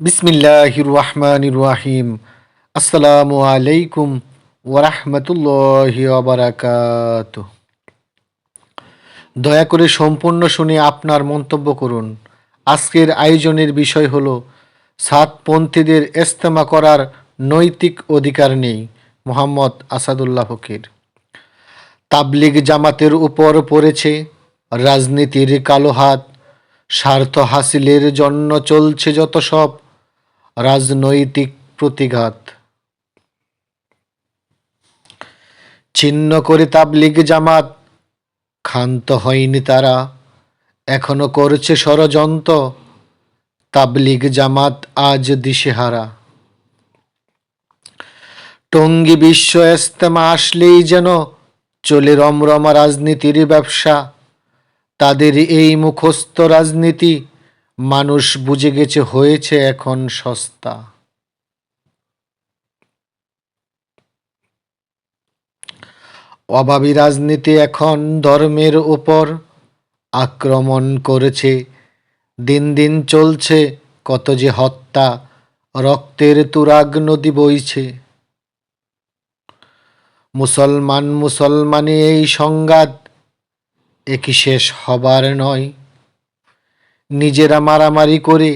বিসমিল্লাহির রহমানির রাহিম আসসালামু আলাইকুম ওরহমতুল্লাহি ওবরাকাত দয়া করে সম্পূর্ণ শুনে আপনার মন্তব্য করুন। আজকের আয়োজনের বিষয় হলো, সাতপন্থীদের ইস্তেমা করার নৈতিক অধিকার নেই মোহাম্মদ আসাদুল্লাহ ফকির। তাবলিগ জামাতের উপর পড়েছে, রাজনীতির কালো হাত, স্বার্থ হাসিলের জন্য চলছে যত সব রাজনৈতিক প্রতিঘাত। ছিন্ন করে তাবলিগ জামাত, ক্ষান্ত হয়নি তারা, এখনও করছে ষড়যন্ত্র, তাবলিগ জামাত আজ দিশেহারা। টঙ্গী বিশ্ব ইস্তেমা আসলেই যেন চলে রমরমা রাজনীতির ব্যবসা, তাদের এই মুখস্থ রাজনীতি মানুষ বুঝে গেছে হয়েছে এখন সস্তা। অভাবী রাজনীতি এখন ধর্মের উপর আক্রমণ করেছে। দিন দিন চলছে কত যে হত্যা, রক্তের তুরাগ নদী বইছে। মুসলমান মুসলমানে এই সংঘাত একই শেষ হবার নয়। নিজেরা মারামারি করে,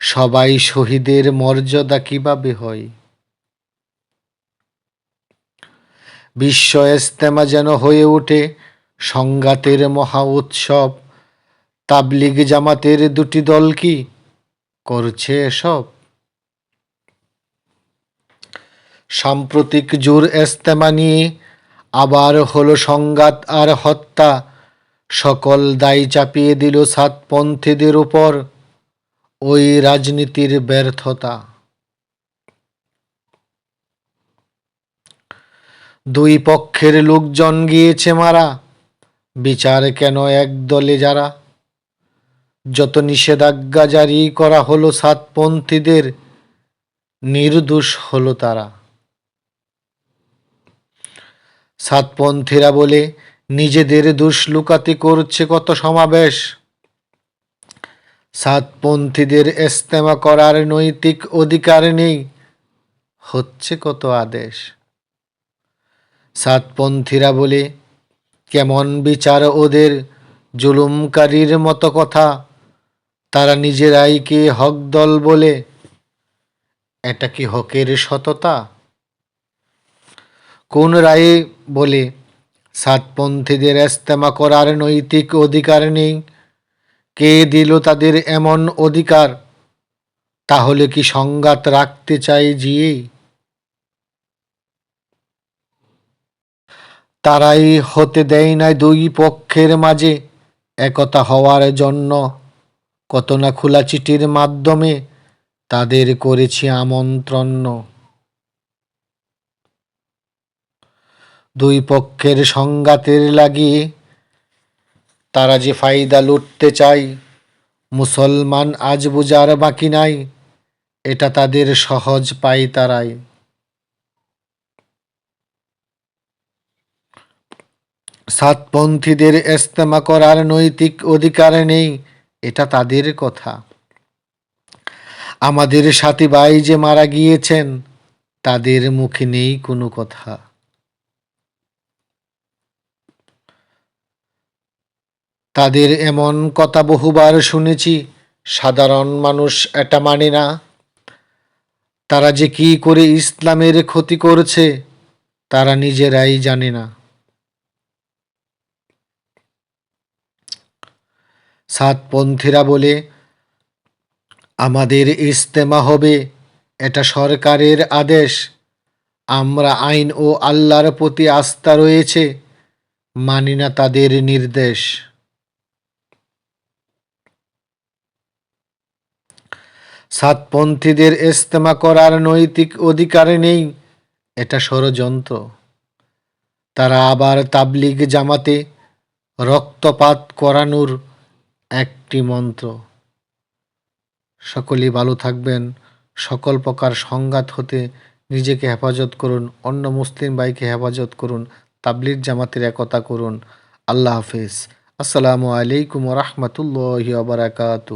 সবাই শহীদের মর্যাদা কীভাবে হয়? বিশ্ব ইস্তেমা যেন হয়ে ওঠে, সংঘাতের মহা উৎসব, তাবলিগ জামাতের দুটি দল কি করছে এসব? সাম্প্রতিক জোর ইস্তেমা নিয়ে আবার হলো সংঘাত আর হত্যা সকল দায় চাপিয়ে দিল সাতপন্থীদের উপর ওই রাজনীতির ব্যর্থতা। দুই পক্ষের লোকজন গিয়েছে মারা, বিচার কেন এক দলে যারা? যত নিষেধাজ্ঞা জারি করা হলো সাতপন্থীদের নির্দোষ হলো তারা। সাতপন্থীরা বলে নিজেদের দোষ লুকাতে করছে কত সমাবেশ। সাতপন্থীদের ইস্তেমা করার নৈতিক অধিকার নেই, হচ্ছে কত আদেশ। সাতপন্থীরা বলে, কেমন বিচার ওদের জুলুমকারীর মতো কথা। তারা নিজেরাই কে হক দল বলে? এটা কি হকের সততা? কোন রায়ে বলে সাতপন্থীদের ইস্তেমা করার নৈতিক অধিকার নেই। কে দিল তাদের এমন অধিকার? তাহলে কি সংঘাত রাখতে চাই জিয়ে তারাই হতে দেয় না দুই পক্ষের মাঝে। একতা হওয়ার জন্য কত না খোলা চিঠির মাধ্যমে তাদের করেছি আমন্ত্রণ। দুই পক্ষের সংঘাতের লাগিয়ে তারা যে ফায়দা লুটতে চায় মুসলমান আজ বুঝার বাকি নাই, এটা তাদের সহজ পাই তারাই। সাতপন্থীদের ইস্তেমা করার নৈতিক অধিকার নেই, এটা তাদের কথা। আমাদের সাথী ভাই যে মারা গিয়েছেন, তাদের মুখে নেই কোনো কথা। তাদের এমন কথা বহুবার শুনেছি, সাধারণ মানুষ এটা মানে না। তারা যে কি করে ইসলামের ক্ষতি করছে, তারা নিজেরাই জানে না। সাতপন্থীরা বলে, আমাদের ইস্তেমা হবে, এটা সরকারের আদেশ। আমরা আইন ও আল্লাহর প্রতি আস্থা রয়েছে, মানি না তাদের নির্দেশ। সাতপন্থীদের ইস্তেমা করার নৈতিক অধিকার নেই। এটা ষড়যন্ত্র। তারা আবার তাবলিগ জামাতে রক্তপাত করানোর একটি মন্ত্র। সকলেই ভালো থাকবেন, সকল প্রকার সংঘাত হতে নিজেকে হেফাজত করুন, অন্য মুসলিম ভাইকে হেফাজত করুন, তাবলিগ জামাতের একতা করুন। আল্লাহ হাফিজ। আসসালামু আলাইকুম রহমতুল্লাহ বারাকাতু